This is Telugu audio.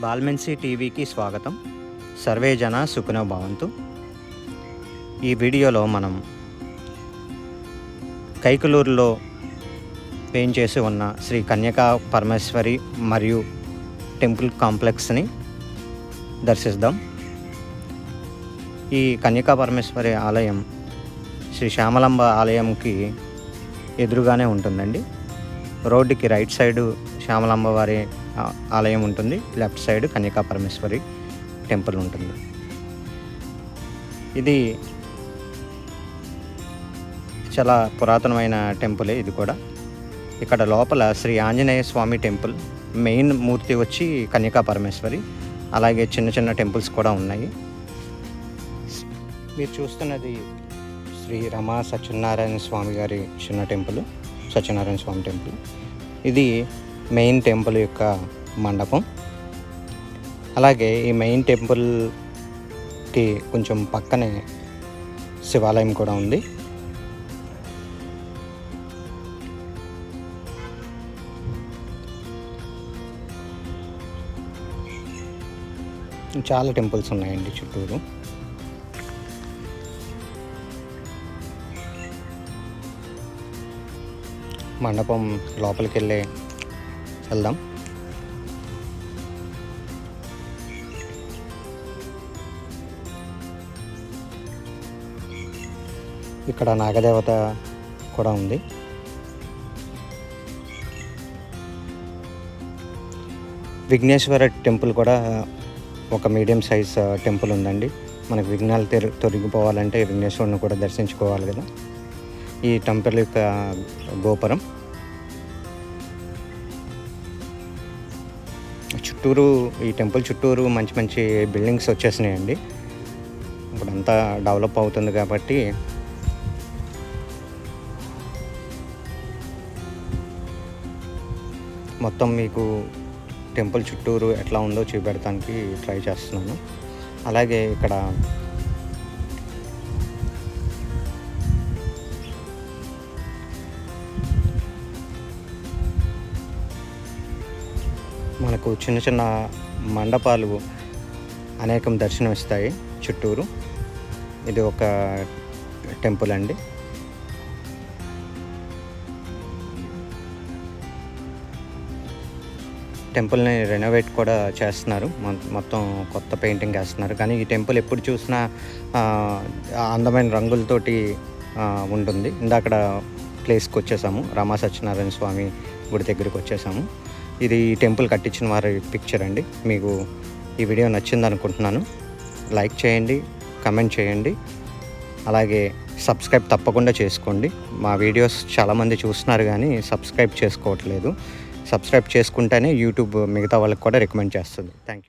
బాల్మెన్సీ టీవీకి స్వాగతం. సర్వే జన సుఖనో భవంతు. ఈ వీడియోలో మనం కైకలూరులో పెయింట్ చేసి ఉన్న శ్రీ కన్యకా పరమేశ్వరి మరియు టెంపుల్ కాంప్లెక్స్ని దర్శిద్దాం. ఈ కన్యకా పరమేశ్వరి ఆలయం శ్రీ శ్యామలాంబ ఆలయంకి ఎదురుగానే ఉంటుందండి. రోడ్డుకి రైట్ సైడు శ్యామలాంబ వారి ఆలయం ఉంటుంది. Left side Kanyaka Parameshwari temple ఉంటుంది. ఇది చాలా పురాతనమైన టెంపులే ఇది కూడా. ఇక్కడ లోపల శ్రీ ఆంజనేయ స్వామి టెంపుల్ మెయిన్ మూర్తి వచ్చి కన్యకా పరమేశ్వరి. అలాగే చిన్న చిన్న టెంపుల్స్ కూడా ఉన్నాయి. మీరు చూస్తున్నది శ్రీ రమా సత్యనారాయణ స్వామి గారి చిన్న టెంపుల్ సత్యనారాయణ స్వామి టెంపుల్. ఇది మెయిన్ టెంపుల్ యొక్క మండపం. అలాగే ఈ మెయిన్ టెంపుల్కి కొంచెం పక్కనే శివాలయం కూడా ఉంది. చాలా టెంపుల్స్ ఉన్నాయండి చుట్టూరు. మండపం లోపలికి వెళ్ళే వెళ్దాం. ఇక్కడ నాగదేవత కూడా ఉంది. విఘ్నేశ్వర టెంపుల్ కూడా ఒక మీడియం సైజ్ టెంపుల్ ఉందండి. మనకు విఘ్నాలు తెరి తొలగిపోవాలంటే విఘ్నేశ్వరుని కూడా దర్శించుకోవాలి కదా. ఈ టెంపుల్ యొక్క గోపురం. చుట్టూరు ఈ టెంపుల్ చుట్టూరు మంచి మంచి బిల్డింగ్స్ వచ్చేసినాయండి. ఇప్పుడంతా డెవలప్ అవుతుంది కాబట్టి. మొత్తం మీకు టెంపుల్ చుట్టూరు ఎట్లా ఉందో చూపెడటానికి ట్రై చేస్తున్నాను. అలాగే ఇక్కడ మనకు చిన్న చిన్న మండపాలు అనేకం దర్శనం ఇస్తాయి చుట్టూరు. ఇది ఒక టెంపుల్ అండి. టెంపుల్ని రెనోవేట్ కూడా చేస్తున్నారు. మొత్తం కొత్త పెయింటింగ్ వేస్తున్నారు. కానీ ఈ టెంపుల్ ఎప్పుడు చూసినా అందమైన రంగులతోటి ఉంటుంది. ఉంటుంది అక్కడ ప్లేస్కి వచ్చేసాము. రామా సత్యనారాయణ స్వామి గుడి దగ్గరికి వచ్చేసాము. ఇది ఈ టెంపుల్ కట్టించిన వారి పిక్చర్ అండి. మీకు ఈ వీడియో నచ్చింది అనుకుంటున్నాను లైక్ చేయండి కమెంట్ చేయండి. అలాగే సబ్స్క్రైబ్ తప్పకుండా చేసుకోండి. మా వీడియోస్ చాలామంది చూస్తున్నారు కానీ సబ్స్క్రైబ్ చేసుకోవట్లేదు. సబ్స్క్రైబ్ చేసుకుంటేనే యూట్యూబ్ మిగతా వాళ్ళకి కూడా రికమెండ్ చేస్తుంది. Thank you